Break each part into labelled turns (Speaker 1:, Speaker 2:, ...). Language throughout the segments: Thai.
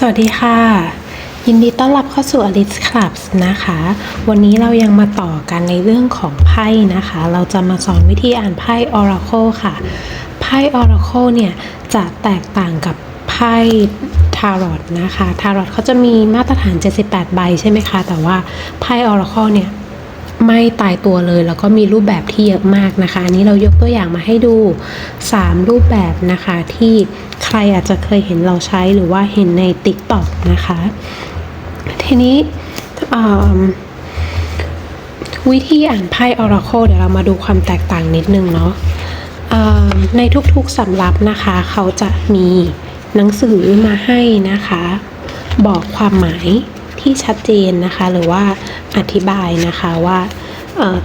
Speaker 1: สวัสดีค่ะ ยินดีต้อนรับเข้าสู่ Alice Clubs นะคะ วันนี้เรายังมาต่อกันในเรื่องของไพ่นะคะ เราจะมาสอนวิธีอ่านไพ่ Oracle ค่ะ ไพ่ Oracle เนี่ย จะแตกต่างกับไพ่ทารอตนะคะ ทารอตเขาจะมีมาตรฐาน 78 ใบใช่ไหมคะ แต่ว่าไพ่ Oracle เนี่ย ไม่ตายตัวเลย แล้วก็มีรูปแบบที่เยอะมากนะคะ อันนี้เรายกตัวอย่างมาให้ดู 3 รูปแบบนะคะ ที่ใครอาจจะเคยเห็นเราใช้หรือว่าเห็นใน TikTok นะคะ ทีนี้วิธีอ่านไพ่ Oracle เดี๋ยวเรามาดูความแตกต่างนิดนึงเนาะในทุกๆสำรับนะคะ เขาจะมีหนังสือมาให้นะคะ บอกความหมาย ที่ชัดเจนนะคะ หรือว่าอธิบายนะคะว่า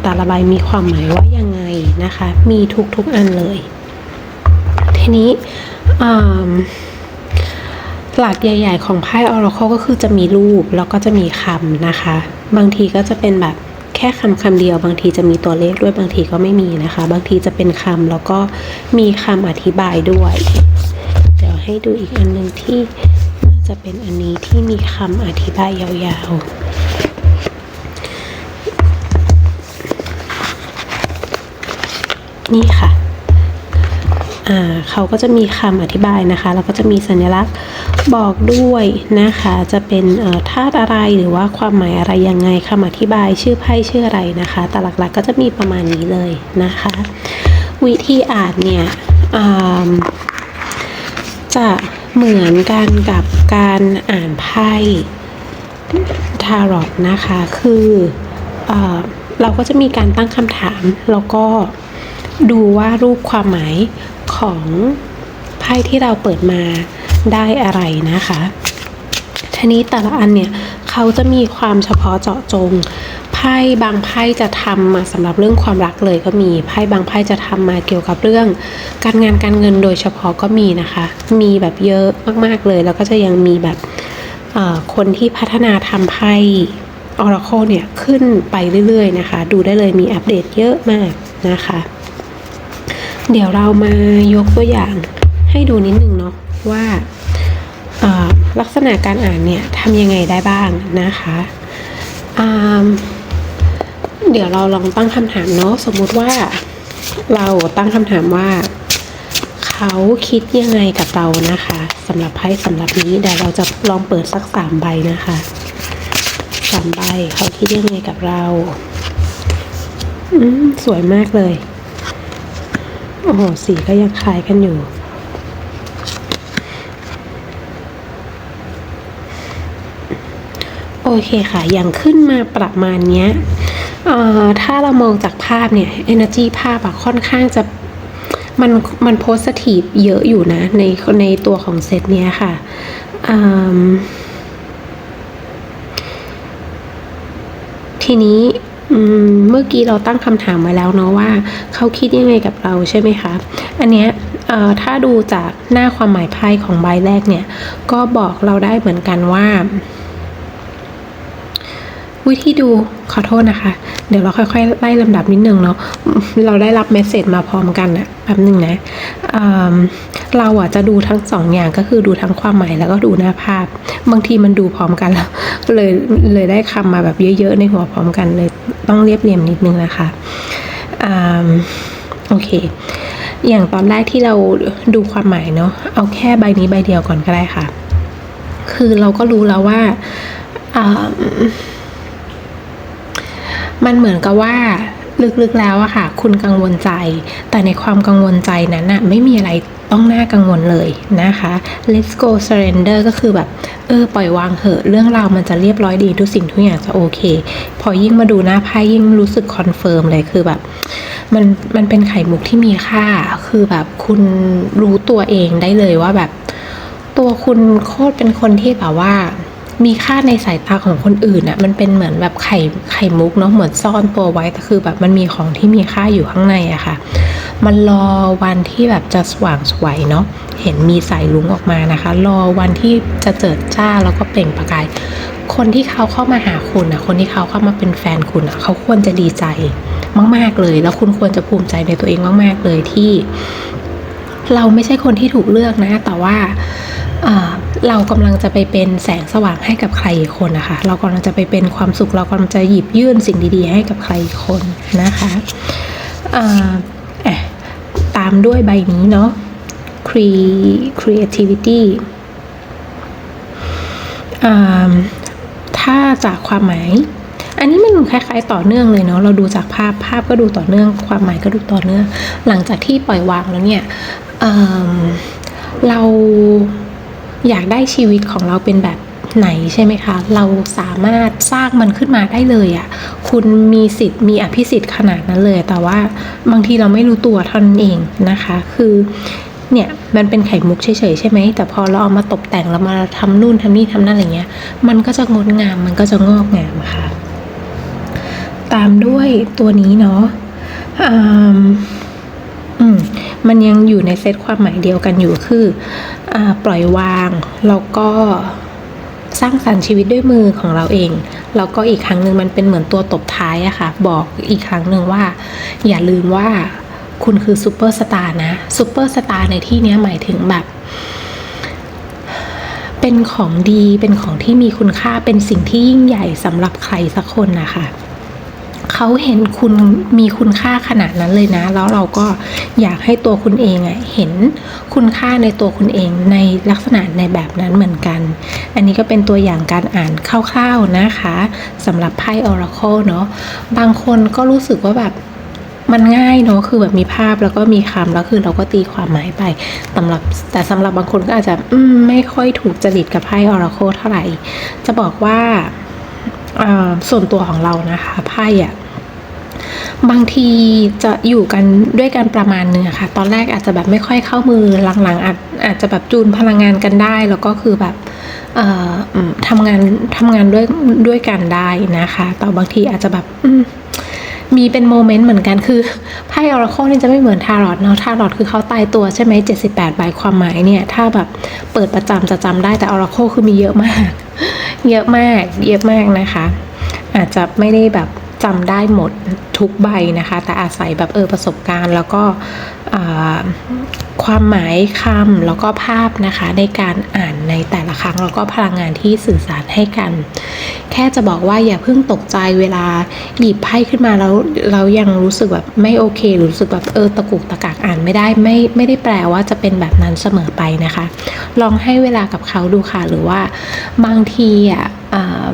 Speaker 1: แต่ละใบมีความหมายว่ายังไงนะคะ มีทุกๆอันเลย ทีนี้อืมหลักใหญ่ ๆ ของไพ่ Oracle ก็คือจะมีรูปแล้วก็จะมีคำนะคะ บางทีก็จะเป็นแบบแค่คำคำเดียว บางทีจะมีตัวเลขด้วยบางทีก็ไม่มีนะคะ บางทีจะเป็นคำแล้วก็มีคำอธิบายด้วย เดี๋ยวให้ดูอีกอันหนึ่งที่ จะเป็นอันนี้ที่มีคำอธิบายยาวๆ นี่ค่ะเขาก็จะมีคำอธิบายนะคะ แล้วก็จะมีสัญลักษณ์บอกด้วยนะคะ จะเป็นธาตุอะไรหรือว่าความหมายอะไรยังไงคำอธิบายชื่อไพ่ชื่ออะไรนะคะ แต่หลักๆก็จะมีประมาณนี้เลยนะคะ วิธีอ่านเนี่ย จะเหมือนกันกับการอ่านไพ่ทารอตนะคะ คือเออเราก็จะมีการตั้งคำถาม แล้วก็ดูว่ารูปความหมายของไพ่ที่เราเปิดมาได้อะไรนะคะทีนี้แต่ละอันเนี่ยเขาจะมีความเฉพาะเจาะจง ไพ่บางไพ่จะทำมาสำหรับเรื่องความรักเลยก็มีไพ่บางไพ่จะทำมาเกี่ยวกับเรื่อง การงานการเงินโดยเฉพาะก็มีนะคะ มีแบบเยอะมากๆเลย แล้วก็จะยังมีแบบคนที่พัฒนาทำไพ่ Oracle เนี่ยขึ้นไปเรื่อยๆนะคะ ดูได้เลยมีอัปเดตเยอะมากนะคะ เดี๋ยวเรามายกตัวอย่างให้ดูนิดนึงเนาะว่าลักษณะการอ่านเนี่ยทำยังไงได้บ้างนะคะอ่า เดี๋ยวเราลองตั้งคำถามเนาะสมมุติว่าเราตั้งคำถามว่า เขาคิดยังไงกับเรานะคะสำหรับไพ่สำหรับนี้เดี๋ยวเราจะลองเปิดสักสามใบนะคะสามใบเขาคิดยังไงกับเรา อืมสวยมากเลย โอ้โหสีก็ยังคล้ายกันอยู่โอเคค่ะ อย่างขึ้นมาประมาณเนี้ย ถ้าเรามองจากภาพเนี่ย energy ภาพอะค่อนข้างจะมันมันโพสทีฟเยอะอยู่นะ ในในตัวของเซตเนี้ยค่ะทีนี้เมื่อกี้เราตั้งคำถามไว้แล้วเนาะว่า เขาคิดยังไงกับเราใช่ไหมคะอันเนี้ยถ้าดูจากหน้าความหมายไพ่ของใบแรกเนี่ย ก็บอกเราได้เหมือนกันว่า วิธีดูขอโทษนะคะ เดี๋ยวเราค่อยๆไล่ลำดับนิดนึงเนาะเราได้รับเมสเซจมาพร้อมกันอะแป๊บหนึ่งนะอืมเราอะจะดูทั้งสองอย่างก็คือดูทั้งความหมายแล้วก็ดูหน้าภาพ บางทีมันดูพร้อมกันแล้วเลยเลยได้คำมาแบบเยอะๆในหัวพร้อมกันเลยต้องเรียบเรียงนิดนึงนะคะอโอเค อย่างตอนแรกที่เราดูความหมายเนาะเอาแค่ใบนี้ใบเดียวก่อนก็ได้ค่ะ คือเราก็รู้แล้วว่า มันเหมือนกับว่าลึกๆแล้วอะค่ะ คุณกังวลใจ แต่ในความกังวลใจนั้นอะไม่มีอะไรต้องน่ากังวลเลยนะคะ let's go surrender ก็คือแบบ เออ ปล่อยวางเหอะ เรื่องราวมันจะเรียบร้อยดี ทุกสิ่งทุกอย่างจะโอเค พอยิ่งมาดูหน้าไพ่ยิ่งรู้สึกคอนเฟิร์มเลยคือแบบ มันมันเป็นไข่มุกที่มีค่า คือแบบคุณรู้ตัวเองได้เลยว่าแบบ ตัวคุณโคตรเป็นคนที่แบบว่า มีค่าในสายตาของคนอื่นอะมันเป็นเหมือนแบบไข่ไข่มุกเนาะเหมือนซ่อนตัวไว้แต่คือแบบมันมีของที่มีค่าอยู่ข้างในอะค่ะ มันรอวันที่แบบจะสว่างสวยเนาะเห็นมีสายลุงออกมานะคะ รอวันที่จะเจิดจ้าแล้วก็เปล่งประกาย คนที่เขาเข้ามาหาคุณอะคนที่เขาเข้ามาเป็นแฟนคุณอะเขาควรจะดีใจมาก ๆเลย แล้วคุณควรจะภูมิใจในตัวเองมาก ๆเลยที่ เราไม่ใช่คนที่ถูกเลือกนะ แต่ว่า เรากำลังจะไปเป็นแสงสว่างให้กับใครอีกคนนะคะ เรากำลังจะไปเป็นความสุข เรากำลังจะหยิบยื่นสิ่งดีๆ ให้กับใครอีกคนนะคะตามด้วยใบนี้เนาะ Cre- creativity ถ้าจากความหมาย อันนี้มันคล้ายๆต่อเนื่องเลยเนาะ เราดูจากภาพ ภาพก็ดูต่อเนื่อง ความหมายก็ดูต่อเนื่อง หลังจากที่ปล่อยวางแล้วเนี่ยเเรา อยากได้ชีวิตของเราเป็นแบบไหนใช่ไหมคะ เราสามารถสร้างมันขึ้นมาได้เลยอะ่ะ คุณมีสิทธิ์มีอภิสิทธิ์ขนาดนั้นเลย แต่ว่าบางทีเราไม่รู้ตัวเท่านั้นเองนะคะ คือเนี่ยมันเป็นไข่มุกเฉยๆใช่ไหม แต่พอเราเอามาตกแต่งเรามาทำนู่นทำนี่ทำนั่นอะไรเงี้ย มันก็จะงดงาม มันก็จะงอกงามค่ะ ตามด้วยตัวนี้เนาะอืม มันยังอยู่ในเซตความหมายเดียวกันอยู่คืออปล่อยวางแล้วก็สร้างสรรค์ชีวิตด้วยมือของเราเอง แล้วก็อีกครั้งหนึ่งมันเป็นเหมือนตัวตบท้ายอะค่ะ บอกอีกครั้งหนึ่งว่า อย่าลืมว่าคุณคือซูเปอร์สตาร์นะซูเปอร์สตาร์ในที่นี้หมายถึงแบบ เป็นของดีเป็นของที่มีคุณค่าเป็นสิ่งที่ยิ่งใหญ่สำหรับใครสักคนนะคะ เขาเห็นคุณมีคุณค่าขนาดนั้นเลยนะ แล้วเราก็อยากให้ตัวคุณเองอะเห็นคุณค่าในตัวคุณเองในลักษณะในแบบนั้นเหมือนกัน อันนี้ก็เป็นตัวอย่างการอ่านคร่าวๆนะคะสำหรับไพ่ Oracle เนาะบางคนก็รู้สึกว่าแบบมันง่ายเนาะคือแบบมีภาพแล้วก็มีคำแล้วคือเราก็ตีความหมายไปสำหรับแต่สำหรับบางคนก็อาจจะอืมไม่ค่อยถูกจริตกับไพ่ Oracle เท่าไหร่ จะบอกว่าอ่าส่วนตัวของเรานะคะไพ่อะ บางทีจะอยู่กันด้วยกันประมาณหนึงอะค่ะ ตอนแรกอาจจะแบบไม่ค่อยเข้ามือหลังๆอาจอาจจะแบบจูนพลังงานกันได้ แล้วก็คือแบบทำงานทำงานด้วยด้วยกันได้นะคะแต่บางทีอาจจะแบบมีเป็นโมเมนต์เหมือนกันคือไพ่ออราโคนี่จะไม่เหมือนทารอตเนาะทารอตคือเขาตายตัวใช่ไหม78ใบความหมายเนี่ย ถ้าแบบเปิดประจำจะจำได้แต่ออราโคคือมีเยอะมาก เยอะมาก เยอะมากนะคะ อาจจะไม่ได้แบบ จำได้หมดทุกใบนะคะ แต่อาศัยแบบเออประสบการณ์แล้วก็ความหมายคำแล้วก็ภาพนะคะ ในการอ่านในแต่ละครั้ง แล้วก็พลังงานที่สื่อสารให้กัน แค่จะบอกว่าอย่าเพิ่งตกใจเวลาหยิบไพ่ขึ้นมาแล้วเรายังรู้สึกแบบไม่โอเครู้สึกแบบเออตะกุกตะกักอ่านไม่ได้ไม่ไม่ได้แปลว่าจะเป็นแบบนั้นเสมอไปนะคะ ลองให้เวลากับเขาดูค่ะหรือว่าบางทีอะอ่า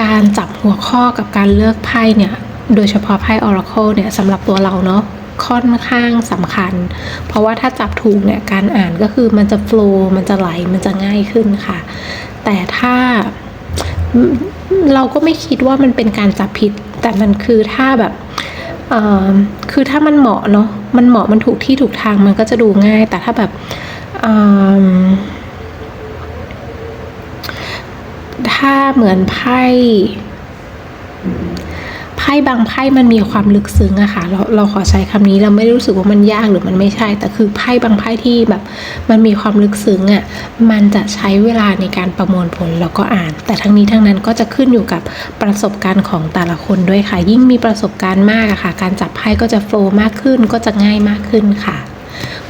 Speaker 1: การจับหัวข้อกับการเลือกไพ่เนี่ย โดยเฉพาะไพ่ Oracle เนี่ยสำหรับตัวเราเนาะค่อนข้างสำคัญ เพราะว่าถ้าจับถูกเนี่ยการอ่านก็คือมันจะโฟล์มันจะไหลมันจะง่ายขึ้นค่ะ แต่ถ้าเราก็ไม่คิดว่ามันเป็นการจับผิด แต่มันคือถ้าแบบคือถ้ามันเหมาะเนาะมันเหมาะมันถูกที่ถูกทางมันก็จะดูง่าย แต่ถ้าแบบเอิ่ม ถ้าเหมือนไพ่ไพ่บางไพ่มันมีความลึกซึ้งอะค่ะ เราเราขอใช้คำนี้เราไม่ได้รู้สึกว่ามันยากหรือมันไม่ใช่ แต่คือไพ่บางไพ่ที่แบบ มันมีความลึกซึ้งอะมันจะใช้เวลาในการประมวลผลแล้วก็อ่าน แต่ทั้งนี้ทั้งนั้นก็จะขึ้นอยู่กับประสบการณ์ของแต่ละคนด้วยค่ะ ยิ่งมีประสบการณ์มากอะค่ะ การจับไพ่ก็จะโฟล์มากขึ้นก็จะง่ายมากขึ้นค่ะ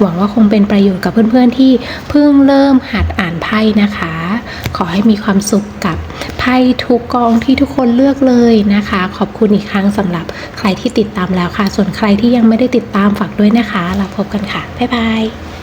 Speaker 1: หวังว่าคงเป็นประโยชน์กับเพื่อนๆที่เพิ่งเริ่มหัดอ่านไพ่นะคะ ขอให้มีความสุขกับไพ่ทุกกองที่ทุกคนเลือกเลยนะคะ ขอบคุณอีกครั้งสำหรับใครที่ติดตามแล้วค่ะ ส่วนใครที่ยังไม่ได้ติดตามฝากด้วยนะคะเราพบกันค่ะ บ๊ายบาย